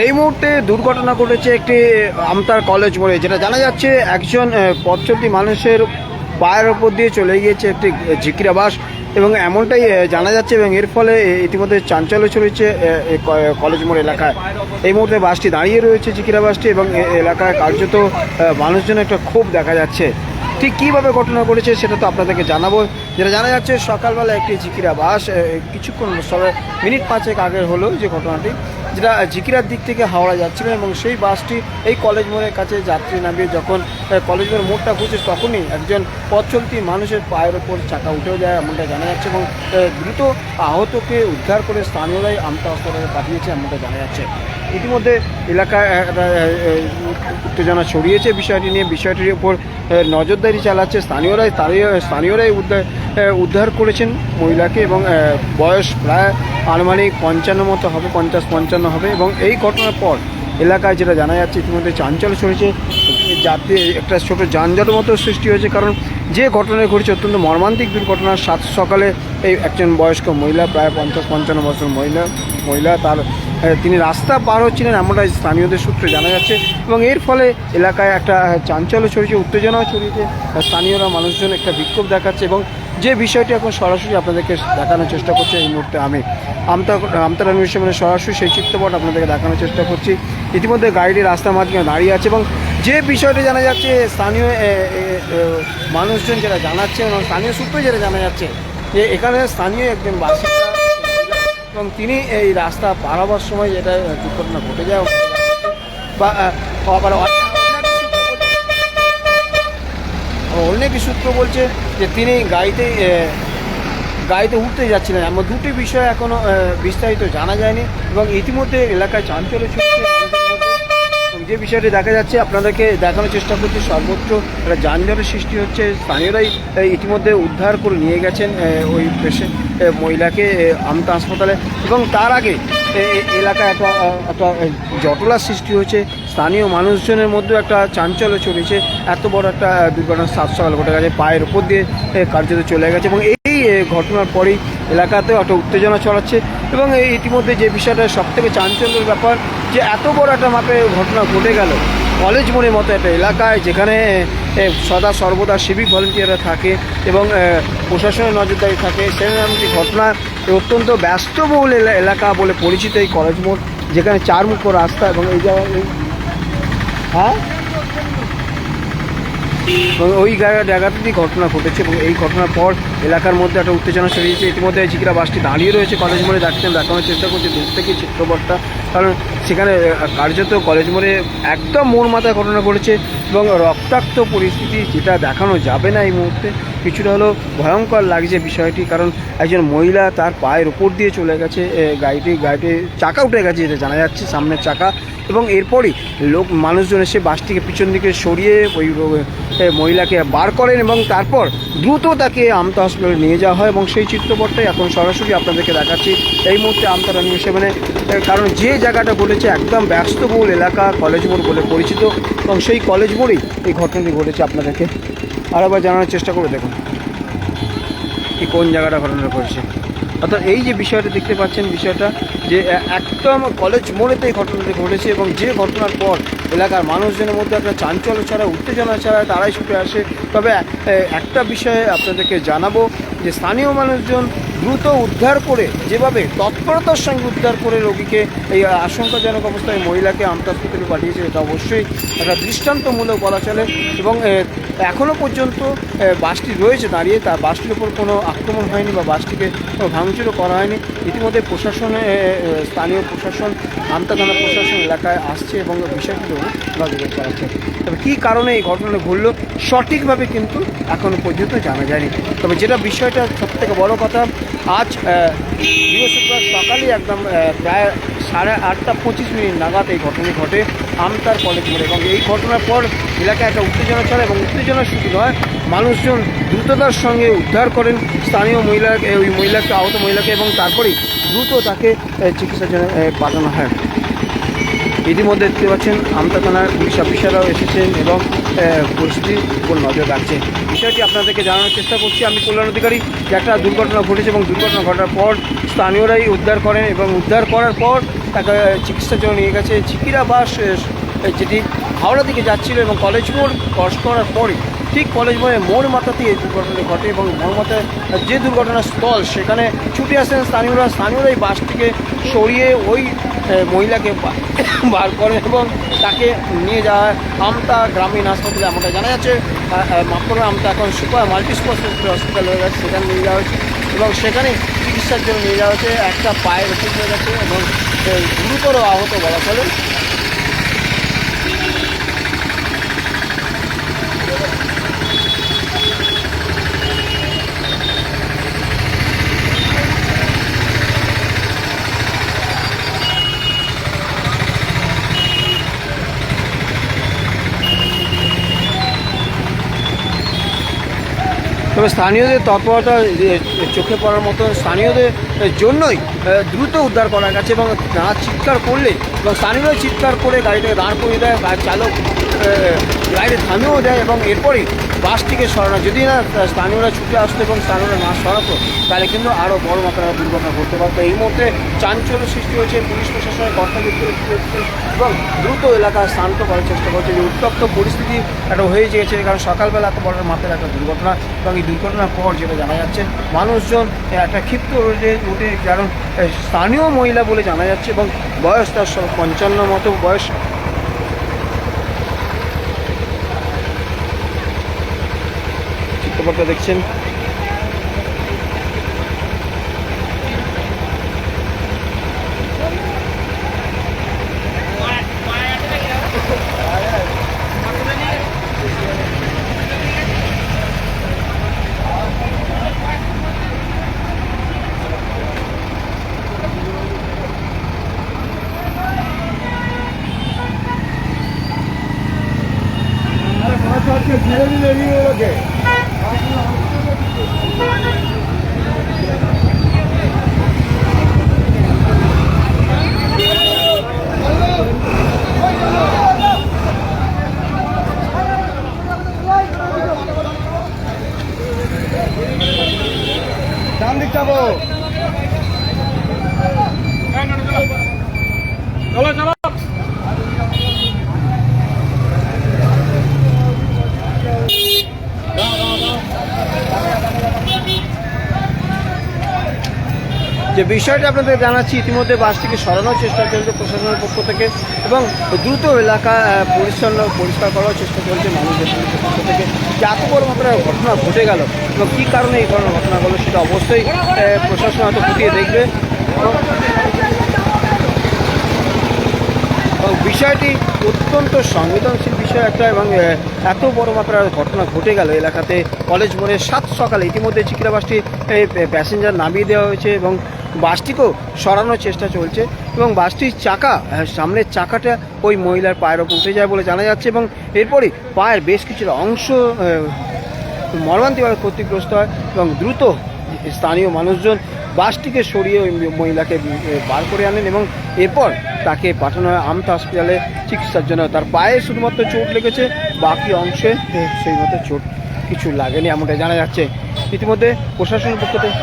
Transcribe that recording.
এই মুহূর্তে দুর্ঘটনা ঘটেছে একটি আমতার কলেজ মোড়ে, যেটা জানা যাচ্ছে একজন পথচলতি মানুষের পায়ের ওপর দিয়ে চলে গিয়েছে একটি ঝিকিরা বাস এবং এমনটাই জানা যাচ্ছে এবং এর ফলে ইতিমধ্যে চাঞ্চল্য চলেছে কলেজ মোড় এলাকায়। এই মুহূর্তে বাসটি দাঁড়িয়ে রয়েছে ঝিকিরা বাসটি এবং এলাকায় কার্যত মানুষজন একটা ক্ষোভ দেখা যাচ্ছে। ঠিক কীভাবে ঘটনা ঘটেছে সেটা তো আপনাদেরকে জানাব। যেটা জানা যাচ্ছে, সকালবেলা একটি ঝিকিরা বাস কিছুক্ষণ সবে মিনিট পাঁচেক আগে হলো যে ঘটনাটি, যেটা জিকিরার দিক থেকে হাওড়া যাচ্ছিল এবং সেই বাসটি এই কলেজ মোড়ের কাছে যাত্রী নামিয়ে যখন কলেজ মোড়ের মোড়টা ঘুরছে তখনই একজন পথ চলতি মানুষের পায়ের ওপর চাকা উঠেও যায় এমনটা জানা যাচ্ছে এবং দ্রুত আহতকে উদ্ধার করে স্থানীয়রাই আমতা হাসপাতালে পাঠিয়েছে এমনটা জানা যাচ্ছে। ইতিমধ্যে এলাকায় উত্তেজনা ছড়িয়েছে বিষয়টি নিয়ে। বিষয়টির উপর নজরদারি চালাচ্ছে স্থানীয়রাই স্থানীয় স্থানীয়রাই উদ্ধার উদ্ধার করেছেন মহিলাকে এবং বয়স প্রায় আনুমানিক পঞ্চান্ন মতো হবে, পঞ্চাশ পঞ্চান্ন হবে এবং এই ঘটনার পর এলাকায় যেটা জানা যাচ্ছে ইতিমধ্যে চাঞ্চল্য ছড়িয়েছে। যাতে একটা ছোটো যানজটের মতো সৃষ্টি হয়েছে কারণ যে ঘটনা ঘটেছে অত্যন্ত মর্মান্তিক দুর্ঘটনা সাত সকালে এই একজন বয়স্ক মহিলা, প্রায় পঞ্চাশ পঞ্চান্ন বছর মহিলা মহিলা তার তিনি রাস্তা পার হচ্ছিলেন এমনটা স্থানীয়দের সূত্রে জানা যাচ্ছে এবং এর ফলে এলাকায় একটা চাঞ্চল্য ছড়িয়েছে, উত্তেজনাও ছড়িয়েছে। স্থানীয়রা মানুষজন একটা বিক্ষোভ দেখাচ্ছে এবং যে বিষয়টি এখন সরাসরি আপনাদেরকে দেখানোর চেষ্টা করছে এই মুহূর্তে আমি আমতা আমতারা নিউজ মানে সরাসরি সেই চিত্রপট আপনাদেরকে দেখানোর চেষ্টা করছি। ইতিমধ্যে গাড়িটি রাস্তার মাঝখানে দাঁড়িয়ে আছে এবং যে বিষয়টি জানা যাচ্ছে, স্থানীয় মানুষজন যেটা জানাচ্ছে এবং স্থানীয় সূত্রে যেটা জানা যাচ্ছে যে এখানে স্থানীয় একজন বাসিন্দা এবং তিনি এই রাস্তা পার হবার সময় যেটা দুর্ঘটনা ঘটে যায়, বা আবার অন্য কি সূত্র বলছে। যে তিনি গাড়িতে গাড়িতে উঠতে যাচ্ছিলেন এমন দুটি বিষয় এখনও আহ, বিস্তারিত জানা যায়নি এবং ইতিমধ্যে এলাকায় চাঞ্চল্য। এবং যে বিষয়টি দেখা যাচ্ছে আপনাদেরকে দেখানোর চেষ্টা করছি সর্বোচ্চ একটা যানজটের সৃষ্টি হচ্ছে স্থানীয়রাই ইতিমধ্যে উদ্ধার করে নিয়ে গেছেন ওই পেশেন্ট মহিলাকে আমতা হাসপাতালে এবং তার আগে এলাকায় আহ, একটা জটলার সৃষ্টি হয়েছে স্থানীয় মানুষজনের মধ্যেও একটা চাঞ্চল্য চলেছে এত বড় একটা দুর্ঘটনা সাত সকাল ঘটে গেছে, পায়ের উপর দিয়ে কার্যত চলে গেছে এবং এই ঘটনার পরেই এলাকাতেও একটা উত্তেজনা ছড়াচ্ছে এবং এই, ইতিমধ্যে যে বিষয়টা সব থেকে চাঞ্চল্যের ব্যাপার, যে এত বড় একটা মাপে ঘটনা ঘটে গেল। কলেজ মোড়ের মতো একটা এলাকায় যেখানে সদা সর্বদা সিভিক ভলেন্টিয়াররা থাকে এবং প্রশাসনের নজরদারি থাকে সেরকম একটি ঘটনা অত্যন্ত ব্যস্তবহুল এলা- এলাকা বলে পরিচিত এই কলেজ মোড়, যেখানে চার চারমুখ রাস্তা এবং এই জায়গায় হ্যাঁ? ওই জায়গা জায়গাতেই ঘটনা ঘটেছে এবং এই ঘটনার পর এলাকার মধ্যে একটা উত্তেজনা ছড়িয়েছে ইতিমধ্যে ঝিকিরা বাসটি দাঁড়িয়ে রয়েছে কলেজ মোড়ে দেখছেন দেখানোর চেষ্টা করছে। দূর থেকে চিত্রপটটা, কারণ সেখানে কার্যত কলেজ মোড়ে একদম মোড় মাথায় ঘটনা ঘটেছে এবং রক্তাক্ত পরিস্থিতি যেটা দেখানো যাবে না এই মুহূর্তে। কিছুটা হলো ভয়ঙ্কর লাগছে বিষয়টি, কারণ একজন মহিলা তার পায়ের উপর দিয়ে চলে গেছে গাড়িটি গাড়িটি চাকা উঠে গেছে যেটা জানা যাচ্ছে সামনের চাকা। এবং এরপরই লোক, মানুষজন এসে বাসটিকে পিছন দিকে সরিয়ে ওই মহিলাকে বার করেন এবং তারপর দ্রুত তাকে আমতা হসপিটালে নিয়ে যাওয়া হয় এবং সেই চিত্রপটটাই এখন সরাসরি আপনাদেরকে দেখাচ্ছি। এই মুহূর্তে আমতা রানিং সেভেনে কারণ যে জায়গাটা ঘটেছে একদম ব্যস্তবহুল এলাকা, কলেজ মোড় বলে পরিচিত এবং সেই কলেজ মোড়েই এই ঘটনাটি ঘটেছে আপনাদেরকে। আর আবার জানানোর চেষ্টা করে দেখুন কি কোন জায়গাটা ঘটনা করেছে। অর্থাৎ এই যে বিষয়টা দেখতে পাচ্ছেন, বিষয়টা যে একদম কলেজ মোড়েতেই ঘটনাটি ঘটেছে এবং যে ঘটনার পর এলাকার মানুষজনের মধ্যে একটা চাঞ্চল্য ছাড়া, উত্তেজনা ছাড়া তারাই ছুটে আসে। তবে একটা বিষয়ে আপনাদেরকে জানাব যে, স্থানীয় মানুষজন দ্রুত উদ্ধার করে, যেভাবে তৎপরতার সঙ্গে উদ্ধার করে রোগীকে, এই আশঙ্কাজনক অবস্থায় মহিলাকে আমতা হাসপাতালে পাঠিয়েছে, এটা অবশ্যই একটা দৃষ্টান্তমূলক বলা চলে। এবং এখনও পর্যন্ত বাসটি রয়েছে, দাঁড়িয়ে, তার বাসটির উপর কোনো আক্রমণ হয়নি বা বাসটিকে ভাঙচুরও করা হয়নি। ইতিমধ্যে প্রশাসনে স্থানীয় প্রশাসন আমতা থানা প্রশাসন এলাকায় আসছে এবং বিষয়টি নজরে চালাচ্ছে তবে কী কারণে এই ঘটনা ঘটলো সঠিকভাবে কিন্তু এখনও পর্যন্ত জানা যায়নি। তবে যেটা বিষয়টা সবথেকে বড় কথা, আজ বৃহস্পতিবার সকালে একদম প্রায় সাড়ে আটটা পঁচিশ মিনিট নাগাদ এই ঘটনা ঘটে আমতার কলেজ মোড়ে এবং এই ঘটনার পর এলাকায় একটা উত্তেজনা চলে এবং উত্তেজনা শুধু নয় মানুষজন দ্রুততার সঙ্গে উদ্ধার করেন স্থানীয় মহিলা ওই মহিলাকে, আহত মহিলাকে এবং তারপরেই দ্রুত তাকে চিকিৎসার জন্য পাঠানো হয়। ইতিমধ্যে দেখতে পাচ্ছেন আমতা থানার পুলিশ অফিসাররাও এসেছেন এবং পরিস্থিতির উপর নজর রাখছে। বিষয়টি আপনাদেরকে জানানোর চেষ্টা করছি। আমি কল্যাণ অধিকারী, যে একটা দুর্ঘটনা ঘটেছে এবং দুর্ঘটনা ঘটার পর স্থানীয়রাই উদ্ধার করেন এবং উদ্ধার করার পর তাকে চিকিৎসার জন্য নিয়ে গেছে। চিকিরা বাস যেটি হাওড়া দিকে যাচ্ছিল এবং কলেজ মোড় ক্রস করার পরে ঠিক কলেজ মোড়ে মোড় মাথাতেই এই দুর্ঘটনাটি ঘটে এবং মোড় মাথায় যে দুর্ঘটনার স্থল সেখানে ছুটে আসেন স্থানীয়রা। স্থানীয়রা এই বাসটিকে সরিয়ে ওই মহিলাকে বার করেন এবং তাকে নিয়ে যাওয়া আমতা গ্রামীণ হাসপাতালে এমনটা জানা যাচ্ছে মাপুরের আমতা এখন সুপার মাল্টি হসপিটাল হয়ে গেছে, সেখানে নিয়ে যাওয়া হয়েছে এবং সেখানে চিকিৎসার জন্য নিয়ে যাওয়া হয়েছে। একটা পায়ের ওষুধ হয়ে গেছে এবং গুরুতর আহত বলা চলে। তবে স্থানীয়দের তৎপরতা চোখে পড়ার মতো স্থানীয়দের জন্যই দ্রুত উদ্ধার করা গেছে এবং না চিৎকার করলে এবং স্থানীয়রা চিৎকার করে গাড়িটাকে দাঁড় করিয়ে দেয় চালক গাড়িতে থামিয়েও দেয় এবং এরপরেই বাসটিকে সরানো। যদি না স্থানীয়রা ছুটে আসতো এবং স্থানীয়রা না সরাতো, তাহলে কিন্তু আরও বড় মাত্রার দুর্ঘটনা ঘটতে পারতো। এই মুহূর্তে চাঞ্চল্য সৃষ্টি হয়েছে পুলিশ প্রশাসনের কর্তাব্যক্তি এবং দ্রুত এলাকা শান্ত করার চেষ্টা করছে। যে উত্তপ্ত পরিস্থিতি একটা হয়ে গিয়েছে, কারণ সকালবেলা এত বড় মাত্রার একটা দুর্ঘটনা এবং এই দুর্ঘটনার পর যেটা জানা যাচ্ছে, মানুষজন একটা ক্ষিপ্ত উঠে উঠে, কারণ স্থানীয় মহিলা বলে জানা যাচ্ছে এবং বয়স তার পঞ্চান্ন মতো বয়স। চিত্রপটটা দেখছেন। ডান দিক যাব যে বিষয়টা আপনাদের জানাচ্ছি, ইতিমধ্যে বাসটিকে সরানোর চেষ্টা চলছে প্রশাসনের পক্ষ থেকে এবং দ্রুত এলাকা পরিচ্ছন্ন, পরিষ্কার করার চেষ্টা চলছে মানুষের পক্ষ থেকে। যে এত বড় মাত্রায় ঘটনা ঘটে গেল, এবং কী কারণে এই ধরনের ঘটনা ঘটলো সেটা অবশ্যই প্রশাসন হয়তো ফুটিয়ে দেখবে। বিষয়টি অত্যন্ত সংবেদনশীল বিষয় একটা এবং এত বড় মাত্রার ঘটনা ঘটে গেল এলাকাতে। কলেজ মোড়ে সাত সকালে ইতিমধ্যে চিকিরা বাসটি প্যাসেঞ্জার নামিয়ে দেওয়া হয়েছে এবং বাসটিকেও সরানোর চেষ্টা চলছে এবং বাসটির চাকা সামনের চাকাটা ওই মহিলার পায়ের ওপর উঠে যায় বলে জানা যাচ্ছে এবং এরপরই পায়ের বেশ কিছুটা অংশ মর্মান্তিকভাবে ক্ষতিগ্রস্ত হয় এবং দ্রুত স্থানীয় মানুষজন বাসটিকে সরিয়ে ওই মহিলাকে বার করে আনেন এবং এরপর তাকে পাঠানো হয় আমতা হসপিটালে চিকিৎসার জন্য। তার পায়ে শুধুমাত্র চোট লেগেছে বাকি অংশে সেই মতো চোট কিছু লাগেনি এমনটা জানা যাচ্ছে। ইতিমধ্যে প্রশাসনের পক্ষ থেকে